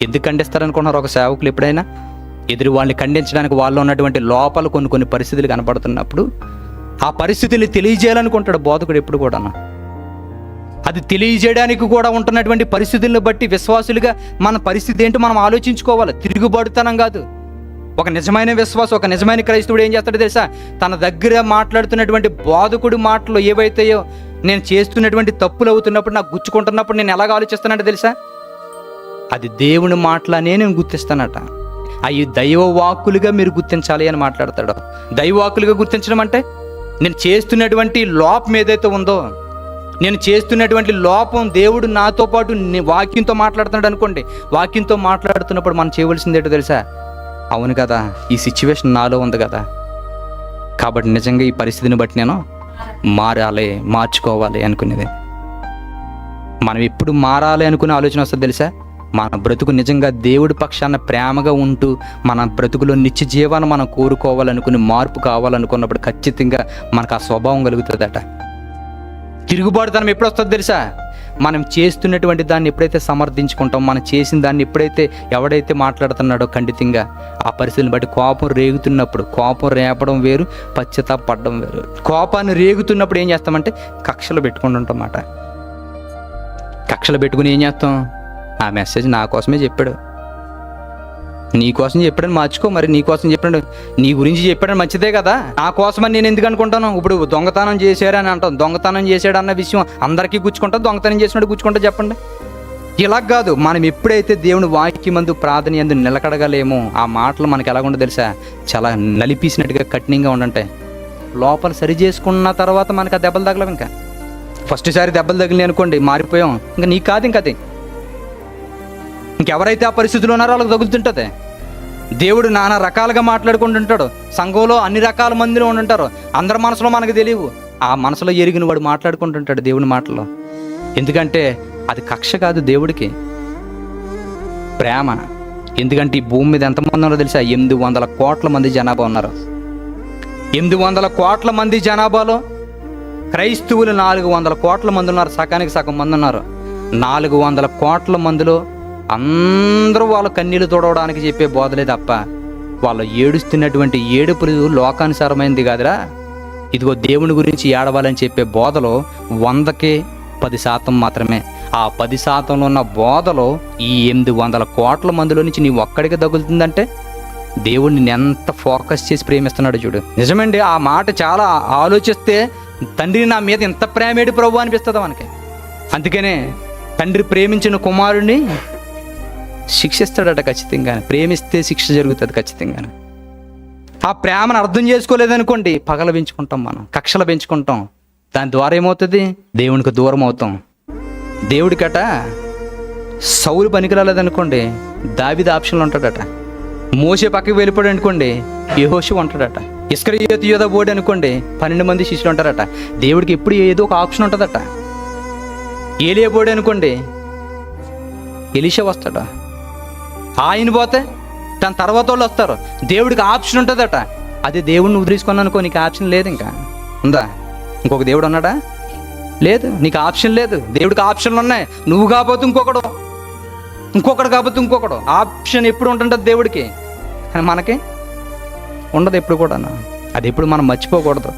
ఎందుకు ఖండిస్తారనుకుంటున్నారు ఒక సేవకులు ఎప్పుడైనా? ఎదురు వాళ్ళని ఖండించడానికి వాళ్ళు ఉన్నటువంటి లోపల కొన్ని కొన్ని పరిస్థితులు కనపడుతున్నప్పుడు ఆ పరిస్థితుల్ని తెలియజేయాలనుకుంటాడు బోధకుడు ఎప్పుడు కూడా అది తెలియజేయడానికి కూడా ఉంటున్నటువంటి పరిస్థితులను బట్టి విశ్వాసులుగా మన పరిస్థితి ఏంటో మనం ఆలోచించుకోవాలి. తిరుగుబడుతనం కాదు. ఒక నిజమైన విశ్వాసం ఒక నిజమైన క్రైస్తవుడు ఏం చేస్తాడో తెలుసా? తన దగ్గర మాట్లాడుతున్నటువంటి బోధకుడి మాటలు ఏవైతాయో నేను చేస్తున్నటువంటి తప్పులు అవుతున్నప్పుడు నాకు గుచ్చుకుంటున్నప్పుడు నేను ఎలాగ ఆలోచిస్తానంటే తెలుసా? అది దేవుని మాటలనే నేను గుర్తిస్తానట. అవి దైవ వాక్కులుగా మీరు గుర్తించాలి అని మాట్లాడతాడు. దైవవాకులుగా గుర్తించడం అంటే నేను చేస్తున్నటువంటి లోపం ఏదైతే ఉందో నేను చేస్తున్నటువంటి లోపం దేవుడు నాతో పాటు వాక్యంతో మాట్లాడుతున్నాడు అనుకోండి వాక్యంతో మాట్లాడుతున్నప్పుడు మనం చేయవలసింది ఏంటో తెలుసా? అవును కదా ఈ సిచ్యువేషన్ నాలో ఉంది కదా. కాబట్టి నిజంగా ఈ పరిస్థితిని బట్టి నేను మారాలి మార్చుకోవాలి అనుకునేది. మనం ఎప్పుడు మారాలి అనుకునే ఆలోచన వస్తుంది తెలుసా? మన బ్రతుకు నిజంగా దేవుడి పక్షాన ప్రేమగా ఉంటూ మన బ్రతుకులో నిత్య జీవాన్ని మనం కోరుకోవాలనుకుని మార్పు కావాలనుకున్నప్పుడు ఖచ్చితంగా మనకు ఆ స్వభావం కలుగుతుందట. తిరుగుబాటుతనం ఎప్పుడు వస్తుంది తెలుసా? మనం చేస్తున్నటువంటి దాన్ని ఎప్పుడైతే సమర్థించుకుంటాం మనం చేసిన దాన్ని ఎప్పుడైతే ఎవడైతే మాట్లాడుతున్నాడో ఖండితంగా ఆ పరిస్థితిని బట్టి కోపం రేగుతున్నప్పుడు కోపం రేపడం వేరు పశ్చాత్తాపడడం వేరు. కోపాన్ని రేగుతున్నప్పుడు ఏం చేస్తామంటే కక్షలు పెట్టుకుంటుంటాం అన్నమాట కక్షలు పెట్టుకుని ఏం చేస్తాం? ఆ మెసేజ్ నా కోసమే చెప్పాడు. నీ కోసం చెప్పాడని మార్చుకో మరి నీ కోసం చెప్పాడు నీ గురించి చెప్పాడని మంచిదే కదా నా కోసమని నేను ఎందుకు అనుకుంటాను? ఇప్పుడు దొంగతనం చేశారని అంటాం. దొంగతనం చేశాడు అన్న విషయం అందరికీ గుచ్చుకుంటా దొంగతనం చేసినట్టు గుచ్చుకుంటా చెప్పండి. ఇలా కాదు మనం ఎప్పుడైతే దేవుని వాక్యమందు ప్రార్థన ఎందు నిలకడగలేమో ఆ మాటలు మనకి ఎలాగుండో తెలుసా? చాలా నలిపేసినట్టుగా కఠినంగా ఉండంటాయి. లోపల సరి చేసుకున్న తర్వాత మనకు ఆ దెబ్బలు తగలవు ఇంకా. ఫస్ట్ సారి దెబ్బలు తగిలి అనుకోండి మారిపోయాం. ఇంకా నీకు కాదు ఇంకా అది. ఇంకెవరైతే ఆ పరిస్థితులు ఉన్నారో వాళ్ళకి తగులుతుంటుంది. దేవుడు నానా రకాలుగా మాట్లాడుకుంటుంటాడు. సంఘంలో అన్ని రకాల మందిలో ఉంటుంటారు అందరి మనసులో మనకు తెలియవు. ఆ మనసులో ఎరిగిన వాడు మాట్లాడుకుంటుంటాడు దేవుని మాటలో ఎందుకంటే అది కక్ష కాదు దేవుడికి. ప్రేమ. ఎందుకంటే ఈ భూమి మీద ఎంతమంది ఉన్నారో తెలుసా? ఎనిమిది వందల కోట్ల మంది జనాభా ఉన్నారు. ఎనిమిది వందల కోట్ల మంది జనాభాలో క్రైస్తవులు నాలుగు వందల కోట్ల మంది ఉన్నారు. సగానికి సగం మంది ఉన్నారు. నాలుగు వందల కోట్ల మందిలో అందరూ వాళ్ళ కన్నీళ్ళు తుడవడానికి చెప్పే బోధలే తప్ప వాళ్ళు ఏడుస్తున్నటువంటి ఏడుపులు లోకానుసారమైంది కాదురా. ఇదిగో దేవుని గురించి ఏడవాలని చెప్పే బోధలో వందకే పది శాతం మాత్రమే. ఆ పది శాతంలో ఉన్న బోధలో ఈ ఎనిమిది వందల కోట్ల మందిలో నుంచి నీ ఒక్కడికి తగులుతుందంటే దేవుడిని ఎంత ఫోకస్ చేసి ప్రేమిస్తున్నాడు చూడు. నిజమండి ఆ మాట చాలా ఆలోచిస్తే తండ్రి నా మీద ఎంత ప్రేమేడు ప్రభు అనిపిస్తుంది మనకి. అందుకనే తండ్రి ప్రేమించిన కుమారుణ్ణి శిక్షిస్తాడట ఖచ్చితంగా ప్రేమిస్తే శిక్ష జరుగుతుంది ఖచ్చితంగా ఆ ప్రేమను అర్థం చేసుకోలేదనుకోండి పగల పెంచుకుంటాం మనం కక్షలు పెంచుకుంటాం. దాని ద్వారా ఏమవుతుంది? దేవునికి దూరం అవుతాం. దేవుడికట సౌలు పనికిరాలేదనుకోండి దావిద ఆప్షన్లు ఉంటాడట. మోసే పక్కకి వెళ్ళిపోయాడు అనుకోండి యహోషు ఉంటాడట. ఇస్కర యోధ బోర్డు అనుకోండి పన్నెండు మంది శిష్యులు ఉంటారట. దేవుడికి ఎప్పుడు ఏదో ఒక ఆప్షన్ ఉంటుందట. ఏలియా బోర్డు అనుకోండి ఎలిషా వస్తాడా? ఆయన పోతే దాని తర్వాత వాళ్ళు వస్తారు. దేవుడికి ఆప్షన్ ఉంటుందట. అది దేవుడిని ఉదిరించుకున్నాను అనుకో నీకు ఆప్షన్ లేదు ఇంకా. ఉందా? ఇంకొక దేవుడు ఉన్నాడా? లేదు నీకు ఆప్షన్ లేదు. దేవుడికి ఆప్షన్లు ఉన్నాయి. నువ్వు కాకపోతే ఇంకొకడు. ఇంకొకడు కాకపోతే ఇంకొకడు. ఆప్షన్ ఎప్పుడు ఉంటుంటుంది దేవుడికి? కానీ మనకి ఉండదు ఎప్పుడు కూడా అది ఎప్పుడు మనం మర్చిపోకూడదు.